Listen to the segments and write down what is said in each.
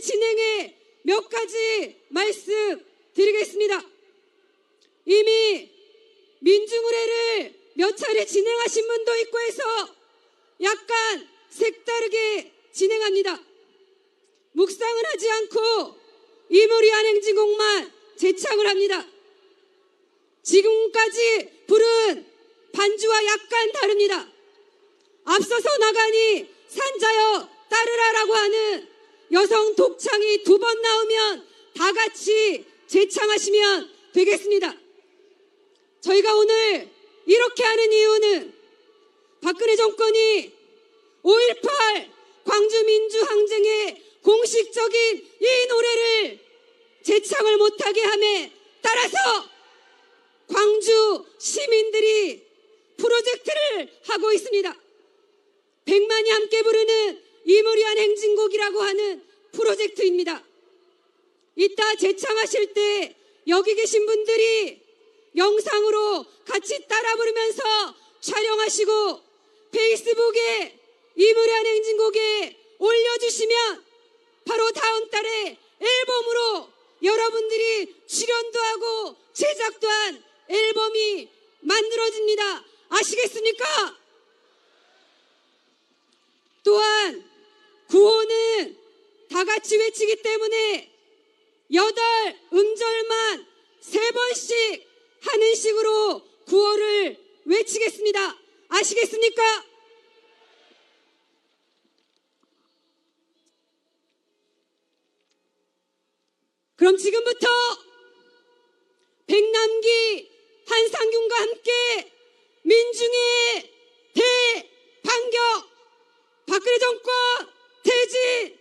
진행에 몇 가지 말씀 드리겠습니다. 이미 민중의례를 몇 차례 진행하신 분도 있고 해서 약간 색다르게 진행합니다. 묵상을 하지 않고 이무리한 행진곡만 제창을 합니다. 지금까지 부른 반주와 약간 다릅니다. 앞서서 나가니 산자여 따르라라고 하는 여성 독창이 두 번 나오면 다 같이 재창하시면 되겠습니다. 저희가 오늘 이렇게 하는 이유는 박근혜 정권이 5.18 광주민주항쟁의 공식적인 이 노래를 재창을 못하게 함에 따라서 광주 시민들이 프로젝트를 하고 있습니다. 백만이 함께 부르는 이무리한 행진곡이라고 하는 프로젝트입니다. 이따 재창하실 때 여기 계신 분들이 영상으로 같이 따라 부르면서 촬영하시고 페이스북에 이무리한 행진곡에 올려주시면 바로 다음 달에 앨범으로 여러분들이 출연도 하고 제작도 한 앨범이 만들어집니다. 아시겠습니까? 또한 구호는 다 같이 외치기 때문에 여덟 음절만 세 번씩 하는 식으로 구호를 외치겠습니다. 아시겠습니까? 그럼 지금부터 백남기 한상균과 함께 민중의 대반격 박근혜 정권 퇴진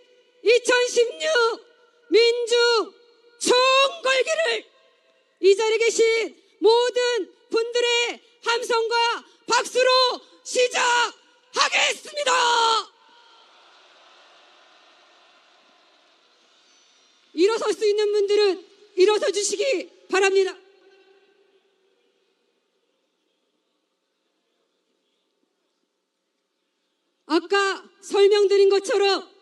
2016 민중 총걸기를 이 자리에 계신 모든 분들의 함성과 박수로 시작하겠습니다. 일어설 수 있는 분들은 일어서 주시기 바랍니다. 아까 설명드린 것처럼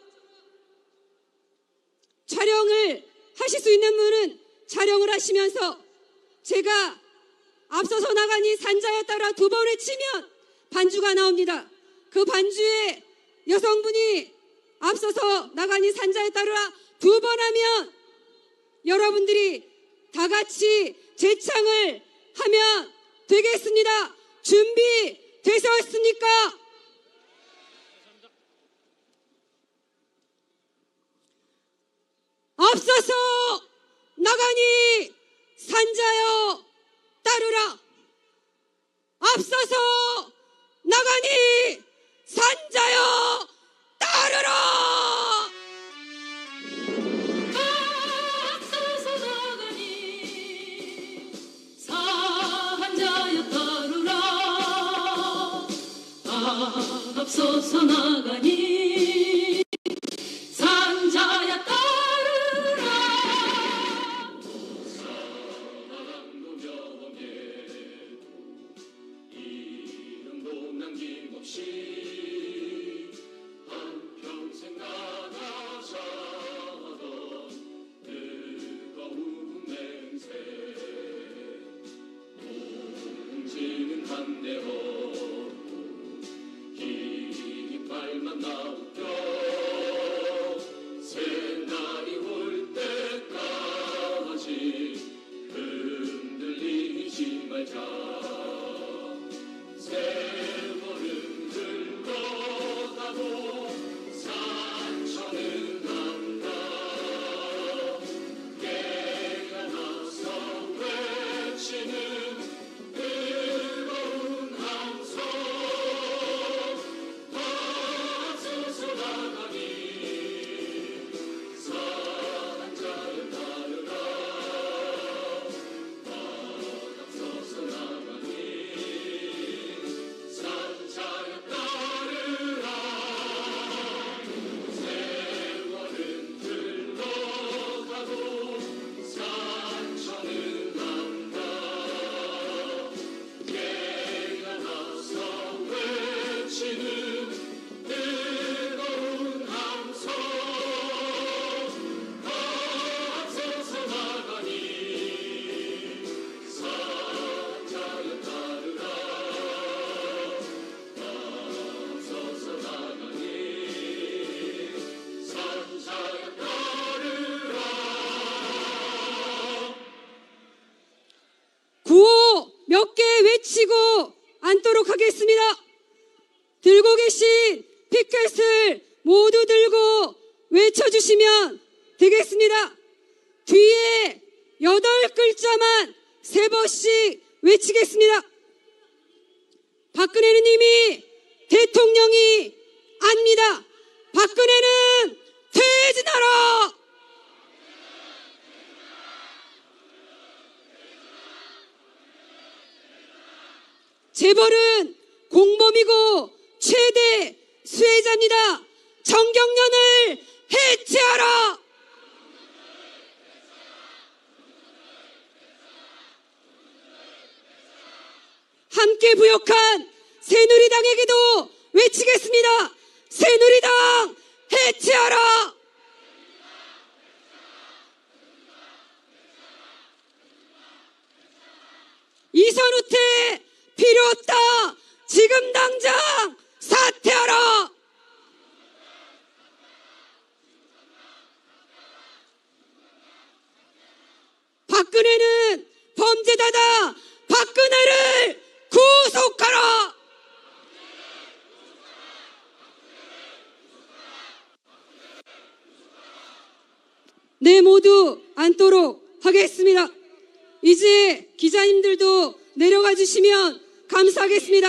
촬영을 하실 수 있는 분은 촬영을 하시면서 제가 앞서서 나가니 산자에 따라 두번 외치면 반주가 나옵니다. 그 반주에 여성분이 앞서서 나가니 산자에 따라 두 번 하면 여러분들이 다 같이 재창을 하면 되겠습니다. 준비 되셨습니까? 앞서서 나가니 산자여 따르라. 앞서서 나가니 산자여 따르라. 그대로. 긴 발만 나오 있습니다. 들고 계신 피켓을 모두 들고 외쳐주시면 되겠습니다. 뒤에 여덟 글자만 세 번씩 외치겠습니다. 박근혜는 이미 대통령이 압니다. 박근혜는 퇴진하라! 재벌은 공범이고 최대 수혜자입니다. 정경련을 해체하라! 함께 부역한 새누리당에게도 외치겠습니다. 새누리당 해체하라! 이선우태 필요 없다! 지금 당장 사퇴하라! 박근혜는 범죄자다! 박근혜를 구속하라! 네, 모두 앉도록 하겠습니다. 이제 기자님들도 내려가 주시면 감사하겠습니다.